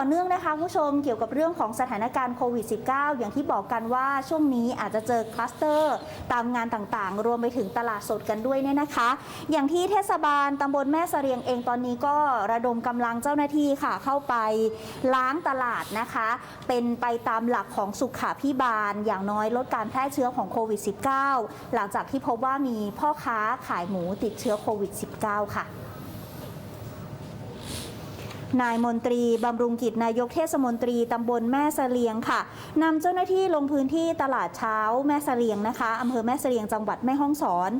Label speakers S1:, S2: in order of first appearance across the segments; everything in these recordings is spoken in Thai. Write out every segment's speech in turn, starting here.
S1: ต่อเนื่องนะคะผู้ชมเกี่ยวกับเรื่องของสถานการณ์โควิด -19 อย่างที่บอกกันว่าช่วงนี้อาจจะเจอคลัสเตอร์ตามงานต่างๆ รวมไปถึงตลาดสดกันด้วยเนี่ยนะคะ อย่างที่เทศบาลตำบลแม่เสรียงเองตอนนี้ก็ระดมกำลังเจ้าหน้าที่ค่ะ เข้าไปล้างตลาดนะคะ เป็นไปตามหลักของสุขาพิบาล อย่างน้อยลดการแพร่เชื้อของโควิด -19 หลังจากที่พบว่ามีพ่อค้าขายหมูติดเชื้อโควิด -19 ค่ะ นายมนตรีบำรุงกิจนายกเทศมนตรีตำบลแม่เสลียงค่ะนำเจ้าหน้าที่ลงพื้นที่ตลาดเช้าแม่เสลียงนะคะอำเภอแม่เสลียงจังหวัดแม่ฮ่องสอน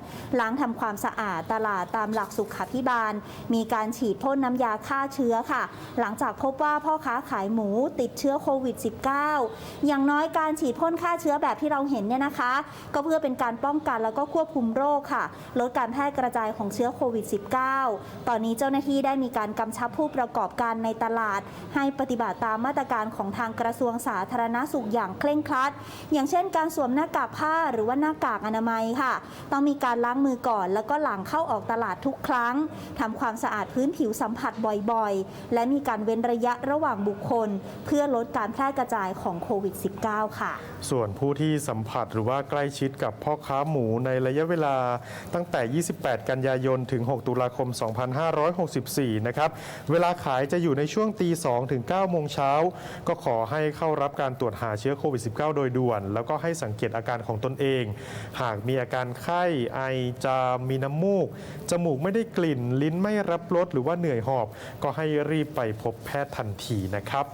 S1: ล้างทำความสะอาดตลาดตามหลักสุขพิบาล มีการฉีดพ่นน้ำยาฆ่าเชื้อค่ะ หลังจากพบว่าพ่อค้าขายหมูติดเชื้อโควิด -19 อย่างน้อยการฉีดพ่นฆ่าเชื้อแบบที่เราเห็นเนี่ยนะคะ ก็เพื่อเป็นการป้องกันแล้วก็ควบคุมโรคค่ะ ลดการแพร่กระจายของเชื้อโควิด -19 ตอนนี้เจ้าหน้าที่ได้มีการกำชับผู้ประกอบการในตลาด ให้ปฏิบัติตามมาตรการของทางกระทรวงสาธารณสุขอย่างเคร่งครัด อย่างเช่น การสวมหน้ากากผ้าหรือว่าหน้ากากอนามัยค่ะ ต้องมีการล้างมือก่อน แล้วก็หลังเข้าออกตลาดทุกครั้งทำความสะอาดพื้นผิวสัมผัสบ่อยๆ และมีการเว้นระยะระหว่างบุคคล เพื่อลดการแพร่กระจายของโควิด -19 ค่ะ
S2: ส่วนผู้ที่สัมผัสหรือว่าใกล้ชิดกับพ่อค้าหมูในระยะเวลาตั้งแต่ 28 กันยายน ถึง 6 ตุลาคม 2564 นะครับ เวลาขายจะอยู่ในช่วงตี2ถึง9โมงเช้า ก็ขอให้เข้ารับการตรวจหาเชื้อโควิด -19 โดยด่วน แล้วก็ให้สังเกตอาการของตนเอง หากมีอาการไข้ ไอ จาม มีน้ำมูก จมูกไม่ได้กลิ่น ลิ้นไม่รับรสหรือว่าเหนื่อยหอบ ก็ให้รีบไปพบแพทย์ทันทีนะครับ